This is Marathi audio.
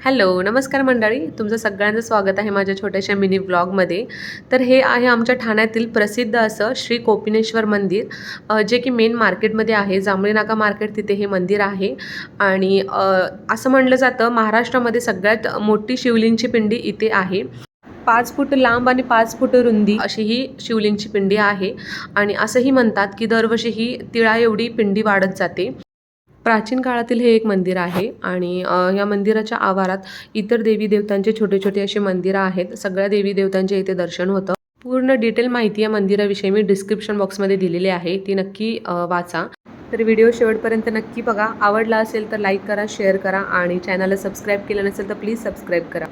हॅलो नमस्कार मंडळी. तुमचं सगळ्यांचं स्वागत आहे माझ्या छोट्याशा मिनी ब्लॉगमध्ये तर हे आहे आमच्या ठाण्यातील प्रसिद्ध असं श्री कोपिनेश्वर मंदिर जे की मेन मार्केटमध्ये आहे. जांभळी नाका मार्केट तिथे हे मंदिर आहे. आणि असं म्हटलं जातं महाराष्ट्रामध्ये सगळ्यात मोठी शिवलिंगची पिंडी इथे आहे. पाच फूट लांब आणि पाच फूट रुंदी अशी ही शिवलिंगची पिंडी आहे. आणि असंही म्हणतात की दरवर्षी ही तिळा एवढी पिंडी वाढत जाते. प्राचीन काळातील हे एक मंदिर आहे आणि या मंदिराच्या आवारात इतर देवी देवतांचे छोटे छोटे असे मंदिरं आहेत. सगळ्या देवी देवतांचे इथे दर्शन होतं. पूर्ण डिटेल माहिती या मंदिराविषयी मी डिस्क्रिप्शन बॉक्समध्ये दिलेली आहे. ती नक्की वाचा. तर व्हिडिओ शेवटपर्यंत नक्की बघा. आवडला असेल तर लाईक करा शेअर करा आणि चॅनलला सबस्क्राईब केलं नसेल तर प्लीज सबस्क्राईब करा.